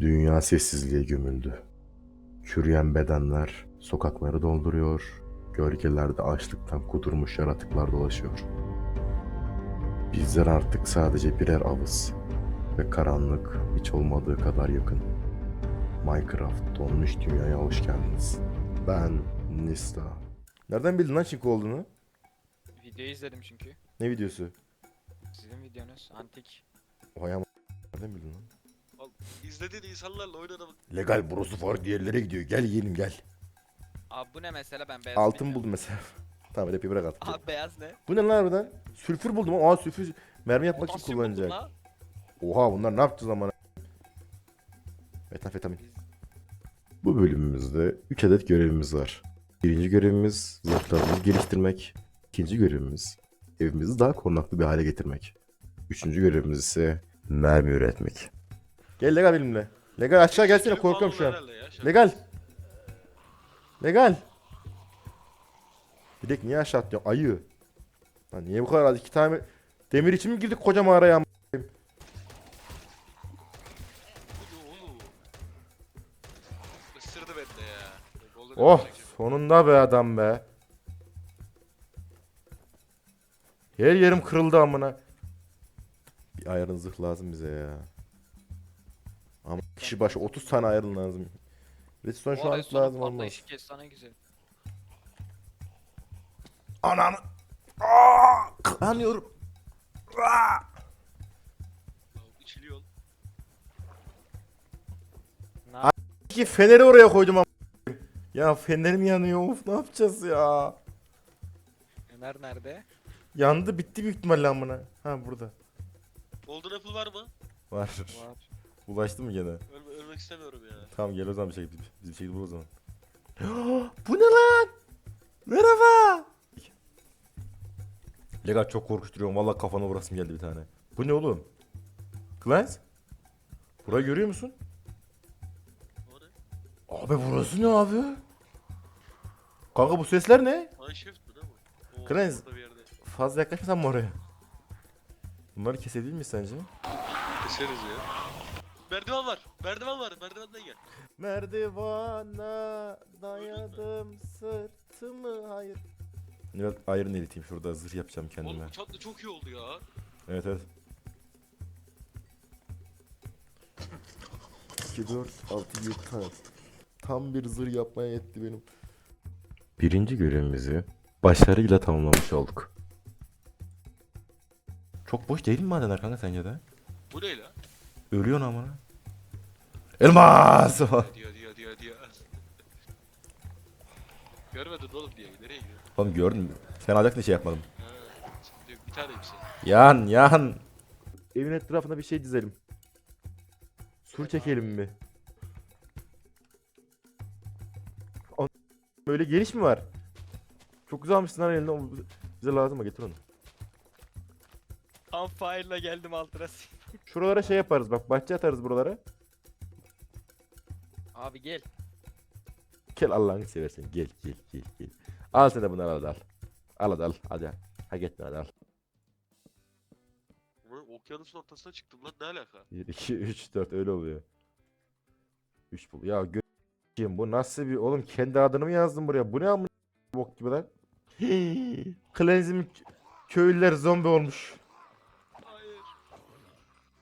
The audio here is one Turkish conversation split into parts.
Dünya sessizliğe gömüldü. Çürüyen bedenler sokakları dolduruyor, gölgelerde açlıktan kudurmuş yaratıklar dolaşıyor. Bizler artık sadece birer avız ve karanlık hiç olmadığı kadar yakın. Minecraft donmuş dünyaya hoş geldiniz. Ben Nista. Nereden bildin lan Çinko olduğunu? Videoyu izledim çünkü. Ne videosu? Sizin videonuz antik. Vay ama nereden bildin lan? İzlediğin insanlarla oynadım. Legal brosu farklı yerlere gidiyor. Gel yiyelim gel. Abi bu ne mesela ben beyaz Altın buldum mesela. tamam rapi bırak altın. Abi beyaz ne? Bu ne lan harbiden? Sülfür buldum ama aa sülfür mermi yapmak için Potasyum buldum kullanacak. la. Oha bunlar ne yaptı zaman? Metamfetamin. Bu bölümümüzde 3 adet görevimiz var. Birinci görevimiz zırhlarımızı geliştirmek. İkinci görevimiz evimizi daha korunaklı bir hale getirmek. Üçüncü görevimiz ise mermi üretmek. Gel Legal benimle. Legal aşağı gelsene korkuyorum şu an. Legal. Legal. Bilek niye aşağı atıyor? Ayı. Lan niye bu kadar az? İki tane demir için mi girdik koca mağaraya? am-? Isırdı ya. Golden Oh sonunda be adam be. Her yerim kırıldı amına. Bir ayarın zırh lazım bize ya. Ama kişi başı 30 tane ayarın lazım. Redstone Bu şu an lazım olmaz. patlayışı efsane güzel. Ananı. Aa, kanıyorum. Aa! İçiliyor. Ki feneri oraya koydum ama. Ya fenerim yanıyor. Of ne yapacağız ya? Ömer nerede? Yandı bitti büyük ihtimalle amına. Ha burada. Golden apple var mı? Var. Var. Ulaştı mı gene? Ölme, ölmek istemiyorum ya. Tamam gel o zaman bir şey biz bir şey bul o zaman. Bu ne lan? Merhaba. Legal çok korkutuyorum. Vallahi kafana vurasım geldi bir tane. Bu ne oğlum? Clans? Burayı görüyor musun? Abi burası ne abi? Kanka bu sesler ne? Mineshaft mı ne bu? Oo, yerde. Fazla yaklaşmasan mı oraya? Bunları kesebilir miyiz sence? Keseriz ya. Merdiven var. Merdiven var. Merdivenden gel. Merdivana dayadım sırtımı hayır. Biraz ayrın eriteyim şurada zırh yapacağım kendime. Oğlum bu çatlı çok iyi oldu ya. Evet evet. 2, 4, 6, 7 tane. Tam bir zırh yapmaya yetti benim. Birinci görevimizi başarıyla tamamlamış olduk. Çok boş değil mi madenler kanka sence de? Bu ne la? Ölüyorsun amına. Elmas! Diyor diyor diyor diyor. Görmedin oğlum diye. Nereye gidiyor? Oğlum gördün mü? Sen alacaktın şey yapmadım. Ha, şimdi bir tane bir şey. Yan yan. Evin etrafına bir şey dizelim. Sur çekelim mi? An- Böyle geniş mi var? Çok güzel almışsın lan elinde. O Bize lazım mı? Getir onu. Tam fire'la geldim altına. Şuralara şey yaparız bak. Bahçe atarız buralara. Abi gel. Gel Allah'ını seversen. Gel gel gel gel. Al sen de bunları al al. Al hadi al. Hadi. Hak etme hadi al. Ulan okyanusun ortasına çıktım lan ne alaka? 1, 2, 3, 4 öyle oluyor. 3 bul. Ya gö bu nasıl bir oğlum kendi adını mı yazdın buraya? Bu ne amına bok gibi lan? Klenzim köylüler zombi olmuş.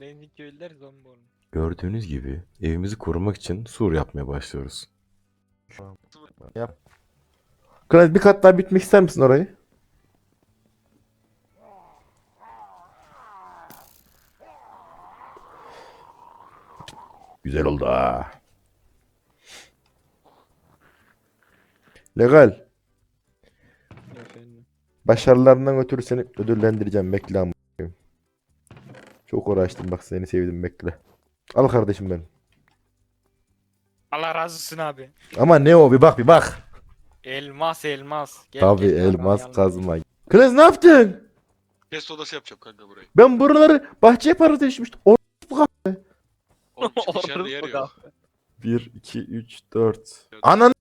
Lenzik köylüler zombi olmuş. Gördüğünüz gibi evimizi korumak için sur yapmaya başlıyoruz. Yap. Klenz bir kat daha bitmek ister misin orayı? Güzel oldu ha. Legal. Efendim. Başarılarından ötürü seni ödüllendireceğim. Bekle ama. Çok uğraştım bak seni sevdim bekle. Al kardeşim benim. Allah razı olsun abi. Ama ne o bir bak bir bak. Elmas elmas. Gel, Tabii gel, elmas kazma. Kız ne yaptın? Test odası yapacağım kanka burayı. Ben buraları bahçeye para değişmiştim. O Oğlum çıkış yerde Orası yer bu yok. 1 2 3 4. Anan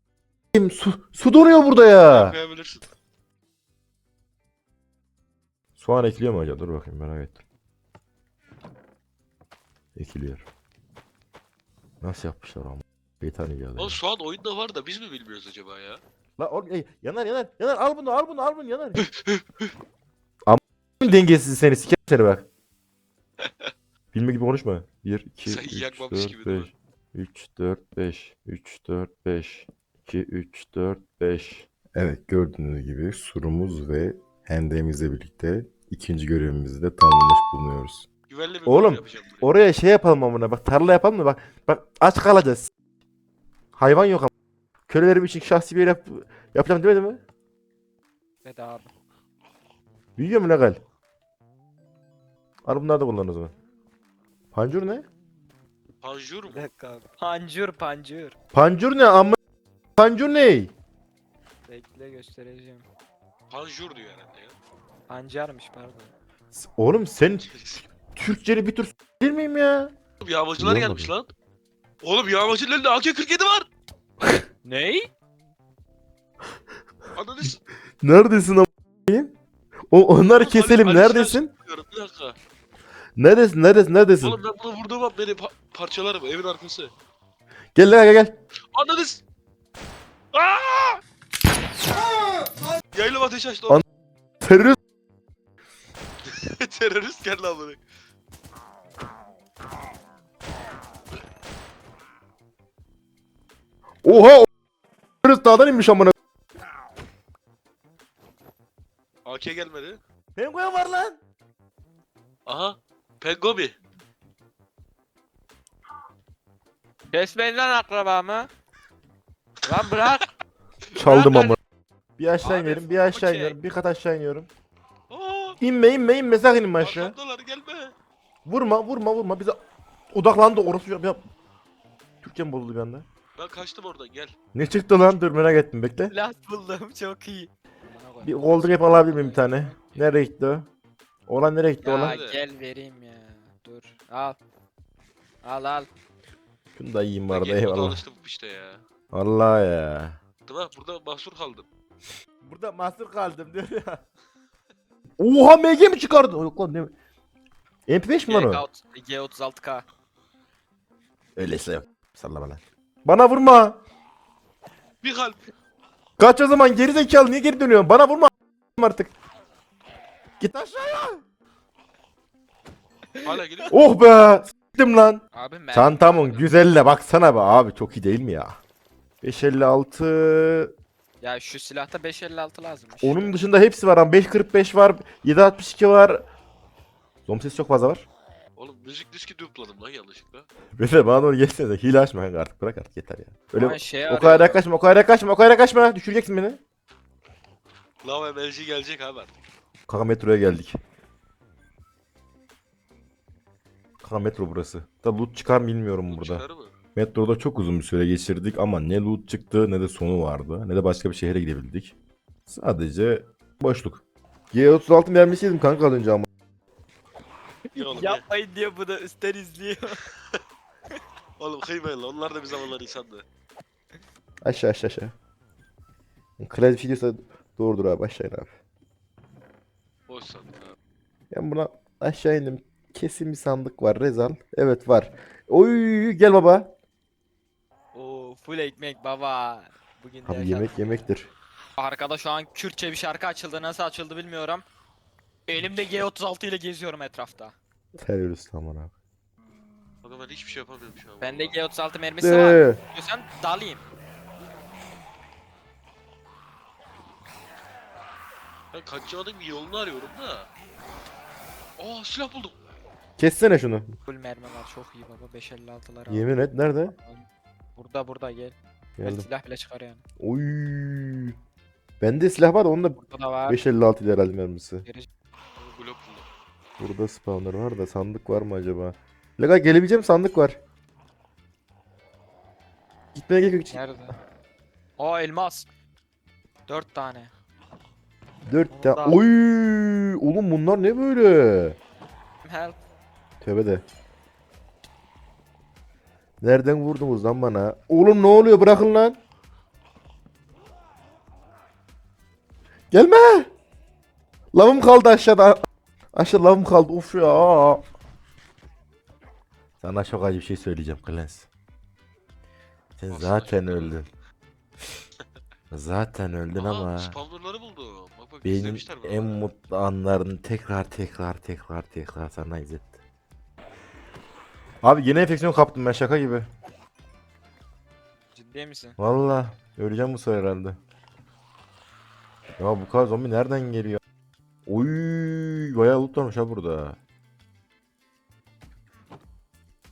su su donuyor burada ya. Soğan ekliyor mu acaba? Dur bakayım merak ettim. Ekiliyor. Nasıl yapmışlar ama? Şeytani geldi. Oğlum şu an oyunda var da biz mi bilmiyoruz acaba ya? La oğlum ey, yanar yanar yanar al bunu al bunu al bunu yanar. Am dengesiz seni sikerim seni bak. Bilme gibi konuşma. 1 2 Sen 3 yakmamış 4 gibi değil 5 mi? 3 4 5 3 4 5 2 3 4 5 Evet gördüğünüz gibi surumuz ve hendeğimizle birlikte ikinci görevimizi de tamamlamış bulunuyoruz. Güvenli bir Oğlum, yapacağım buraya. Oraya şey yapalım amına bak tarla yapalım mı bak bak aç kalacağız. Hayvan yok ama. Kölelerim için şahsi bir yer yap yapacağım demedi mi? Hadi abi. Büyüyor mu legal? Al bunları da kullan o zaman. Pancur ne? Panjur mu? Bir dakika abi. Pancur pancur. Pancur ne amma? Pancur ne? Bekle göstereceğim. Panjur diyor herhalde ya. Pancarmış pardon. Oğlum sen Türkçeli bir tür s- değil miyim ya? Oğlum yağmacılar Niye gelmiş lan. Oğlum yağmacının elinde AK-47 var. Ney? Ananı s- Neredesin am***yim? O onları Oğlum, keselim. Ali- Ali Neredesin? Diyorum, Bir dakika. Neredesin? Neredesin? Neredesin? Oğlum ben bunu vurduğum an beni pa- parçalarım evin arkası. Gel lan gel gel. Ananı s- Aaaa! Yaylım ateş açtı. An- Terörist. Terörist geldi amına. Oha! Terörist dağdan inmiş amına. AK gelmedi. Penguen var lan. Aha. Pengobi. Kesmeyin lan akrabamı. Lan bırak. Çaldım ama. Bir aşağı Abi, bir aşağı okey. iniyorum, bir kat aşağı iniyorum. Aa! İnme inme inme sakın inme aşağı. Arkamdalar gelme. Vurma vurma vurma bize odaklandı orası ya. Türkçem bozuldu bir anda. Ben kaçtım oradan gel. Ne çıktı lan? Dur merak ettim bekle. Silah buldum çok iyi. Bir golden apple alabilir miyim bir tane? Nereye gitti o? Oğlan nereye gitti Ya? Nerede? gel vereyim ya. Dur. Al. Al al. Şunu da yiyeyim Ben vardı gelip eyvallah. alıştım işte ya. Allah ya. Mi? Burada mahsur kaldım. Burada mahsur kaldım diyor ya. Oha MG mi çıkardı? Yok lan ne? MP5 mi lan o? G- G36K. Öyleyse yok. Sallama lan. Bana vurma. Bir kalp. Kaç o zaman geri zekalı niye geri dönüyorsun? Bana vurma artık. Git aşağıya. Hala geliyor. Oh be. S**tim lan. Abi mermi. Çantamın güzelle baksana be abi çok iyi değil mi ya? 556 Ya şu silahta 556 lazımmış. Onun dışında hepsi var ama 545 var 762 var Zom sesi çok fazla var Oğlum müzik diski dupladım lan yanlışlıkla. Böyle bana doğru gelsene de hile açma kanka artık bırak artık yeter ya Öyle Ama şey o kadar yaklaşma o kadar yaklaşma o kadar yaklaşma düşüreceksin beni Lav MLG gelecek abi artık. Kanka metroya geldik Kanka metro burası Da loot çıkar mı bilmiyorum burada Çıkar mı? Metroda çok uzun bir süre geçirdik ama ne loot çıktı ne de sonu vardı. Ne de başka bir şehre gidebildik. Sadece boşluk. G36 mermisi yedim kanka az önce ama. Ya oğlum ya. Yapmayın diye bu da üstten izliyor. Oğlum kıymayın lan. Onlar da bir zamanlar insandı. Aşağı aşağı aşağı. Kredi figürse doğrudur abi aşağı in abi. Boş sandık abi. Ben buna aşağı indim. Kesin bir sandık var Rezal. Evet var. Oy gel baba. Oo full ekmek baba. Bugün Abi derken- yemek yemektir. Arkada şu an Kürtçe bir şarkı açıldı. Nasıl açıldı bilmiyorum. Elimde G36 ile geziyorum etrafta. Terörist aman abi. Kanka ben hiçbir şey yapamıyorum şu an. Bende vallahi. G36 mermisi var. De. Diyorsan dalayım. Ben kaçacağımın bir yolunu arıyorum da. Aa silah buldum. Kessene şunu. Full mermi var çok iyi baba 556'lar al. Yemin et nerede? Burada burada gel. Ben Geldim. silah bile çıkar yani. Oy. Bende silah var da onun da Burada da var. 556 ile herhalde mermisi. Buldum. Burada spawner var da sandık var mı acaba? Legal gelebileceğim sandık var. Gitmeye gerek yok. Nerede? Aa elmas. 4 tane. 4 Onu tane. Oy! Oğlum bunlar ne böyle? Help. Tövbe de. Nereden vurdunuz lan bana? Oğlum ne oluyor? Bırakın lan. Gelme. Lavım kaldı aşağıda. Aşağı lavım kaldı. Uf ya. Sana çok acı bir şey söyleyeceğim Klens. Sen Aslında zaten çok öldün. Zaten öldün Aha, ama spawnerları buldum. Bak bak benim en mutlu anlarını tekrar tekrar tekrar tekrar sana izletti. Abi yine enfeksiyon kaptım ben şaka gibi. Ciddi misin? Valla öleceğim bu sefer herhalde. Ya bu kadar zombi nereden geliyor? Oy bayağı loot varmış ha burada.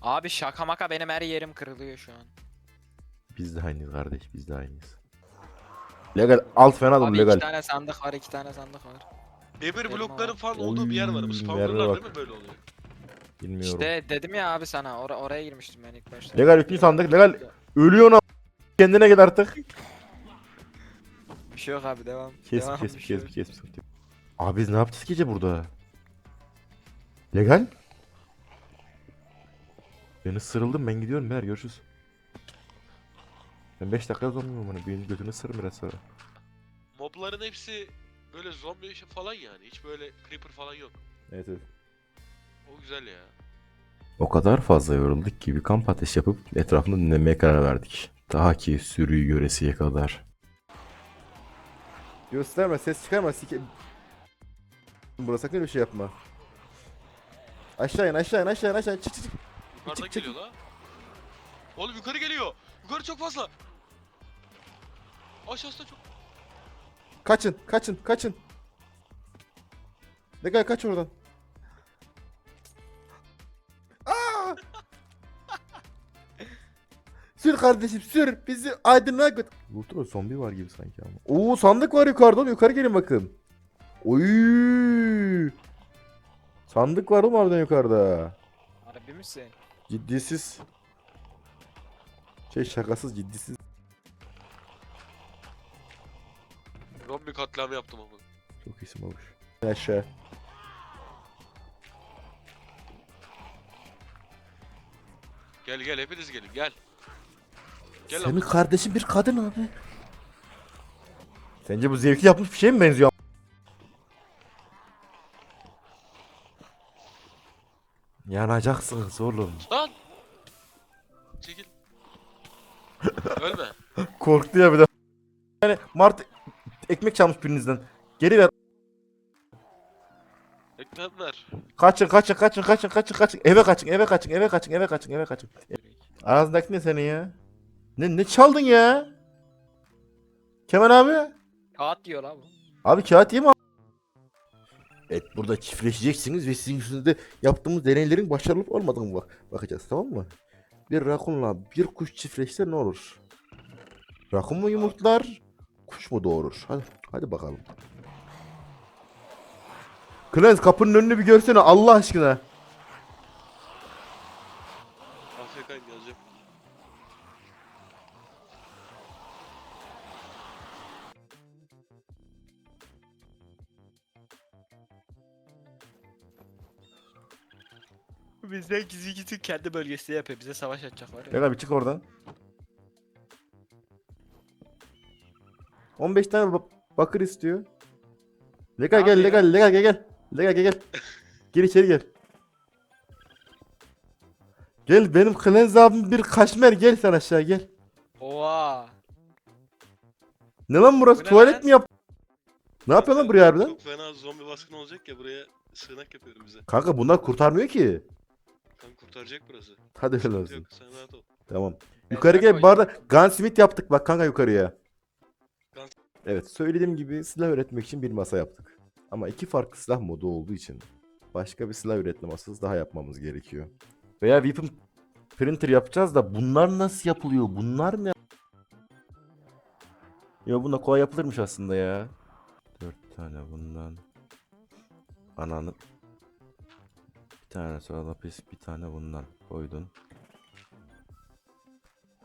Abi şaka maka benim her yerim kırılıyor şu an. Biz de aynıyız kardeş biz de aynıyız. Legal alt fena Abi dur iki tane sandık var iki tane sandık var. Demir blokların falan olduğu bir yer var. Bu nerede spawnerlar bak. değil mi böyle oluyor? Bilmiyorum. İşte dedim ya abi sana or- oraya girmiştim ben ilk başta. Legal üçüncü sandık legal ölüyorsun a- kendine gel artık. Bir şey yok abi devam. Kes devam, kes bir şey kes yok. kes kes. Abi biz ne yapacağız gece burada? Legal? Ben ısırıldım ben gidiyorum beyler görüşürüz. Ben 5 dakika zombi bana benim götünü ısırırım biraz sonra. Mobların hepsi böyle zombi işi falan yani. Hiç böyle creeper falan yok. Evet evet. O güzel ya. O kadar fazla yorulduk ki bir kamp ateş yapıp etrafını dinlemeye karar verdik. Daha ki sürüyü göresiye kadar. Gösterme ses çıkarma sike... Burası sakın bir şey yapma. Aşağı in aşağı in aşağı in aşağı in. çık çık çık. Yukarıdan Çık, çık. geliyor la. Oğlum yukarı geliyor. Yukarı çok fazla. Aşağısı da çok. Kaçın kaçın kaçın. Ne kadar kaç oradan. Aa! sür kardeşim sür bizi aydınlığa götür. Burada zombi var gibi sanki ama. Oo sandık var yukarıda oğlum yukarı gelin bakın. Oy! Sandık var oğlum harbiden yukarıda. Harbi misin? Ciddisiz. Şey şakasız ciddisiz. Zombi katliamı yaptım ama. Çok isim olmuş. Aşağı. Gel gel hepiniz gelin gel. Gel Senin abi. kardeşin bir kadın abi. Sence bu zevkli yapmış bir şey mi benziyor? Yanacaksınız oğlum. Lan. Çekil. Ölme. Korktu ya bir de. Yani Mart ekmek çalmış birinizden. Geri ver. Ekmek ver. Kaçın kaçın kaçın kaçın kaçın kaçın. Eve kaçın eve kaçın eve kaçın eve kaçın eve kaçın. Ağzındaki ne senin ya? Ne ne çaldın ya? Kemal abi? Kağıt diyor la bu. Abi kağıt yeme. Evet burada çiftleşeceksiniz ve sizin yüzünüzde yaptığımız deneylerin başarılı olmadığını bak bakacağız tamam mı? Bir rakunla bir kuş çiftleşse ne olur? Rakun mu yumurtlar? Kuş mu doğurur? Hadi, hadi bakalım. Klens kapının önünü bir görsene Allah aşkına. Bizden gizli gizli kendi bölgesinde yapıyor. Bize savaş açacaklar ya. Gel abi çık oradan. 15 tane ba- bakır istiyor. Legal gel Abi ya. legal legal gel gel. Legal gel gel. Gel içeri gel. Gel benim Klens abim bir kaşmer gel sen aşağı gel. Oha. Ne lan burası Bu ne tuvalet lan? mi yap? Ne yapıyorsun lan buraya harbiden? Çok fena zombi baskını olacak ya buraya sığınak yapıyorum bize. Kanka bunlar kurtarmıyor ki. Kan kurtaracak burası. Hadi öyle olsun. Yok sen rahat ol. Tamam. Yukarı gel. Bu arada gunsmith yaptık bak kanka yukarıya. Guns- Evet söylediğim gibi silah üretmek için bir masa yaptık. Ama iki farklı silah modu olduğu için başka bir silah üretme masası daha yapmamız gerekiyor. Veya weapon printer yapacağız da bunlar nasıl yapılıyor? Bunlar ne? Ya bunda kolay yapılırmış aslında ya. Dört tane bundan. Ananı. Bir tane sonra lapis, bir tane bundan koydun.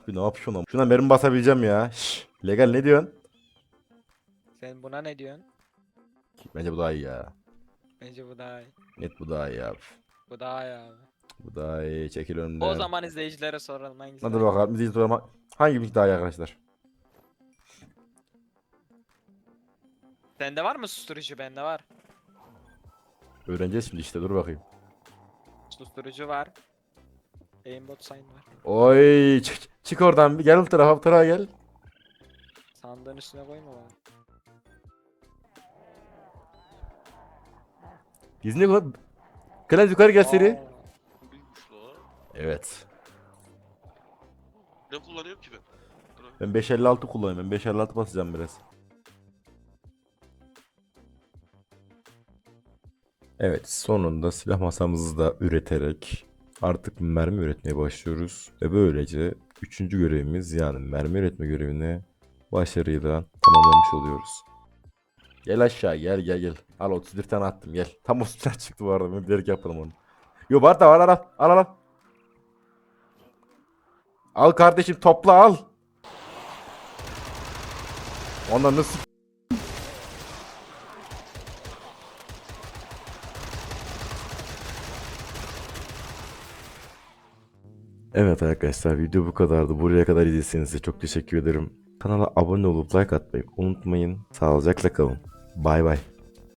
Bir ne yapıyorsun ama? Şuna mermi basabileceğim ya. Şş, legal ne diyorsun? Sen buna ne diyorsun? Bence bu daha iyi ya. Bence bu daha iyi. Net bu daha iyi abi. Bu daha iyi abi. Bu daha iyi. Çekil önümden. O zaman izleyicilere soralım hangisi Hadi bakalım. Biz durma. Hangi daha iyi arkadaşlar? Sende var mı susturucu? Bende var. Öğreneceğiz şimdi işte. Dur bakayım. Susturucu var. Aimbot sign var. Oy. Çek. Çık oradan bir gel bu tarafa bu tarafa gel. Sandığın üstüne koyma bana. Gizli koy. Klas yukarı gel seri. Aa, Büyükmüş la. Evet. Ne kullanıyorum ki ben? Ben 556 kullanıyorum. Ben 556 basacağım biraz. Evet, sonunda silah masamızı da üreterek artık mermi üretmeye başlıyoruz. Ve böylece üçüncü görevimiz yani mermi üretme görevini başarıyla tamamlamış oluyoruz. Gel aşağı gel gel gel. Al 31 tane attım gel. Tam 30 tane çıktı bu arada. Ben bilerek yapalım onu. Yo var da var al al al al. Al kardeşim topla al. Ondan nasıl Evet arkadaşlar video bu kadardı. Buraya kadar izlediyseniz çok teşekkür ederim. Kanala abone olup like atmayı unutmayın. Sağlıcakla kalın. Bay bay.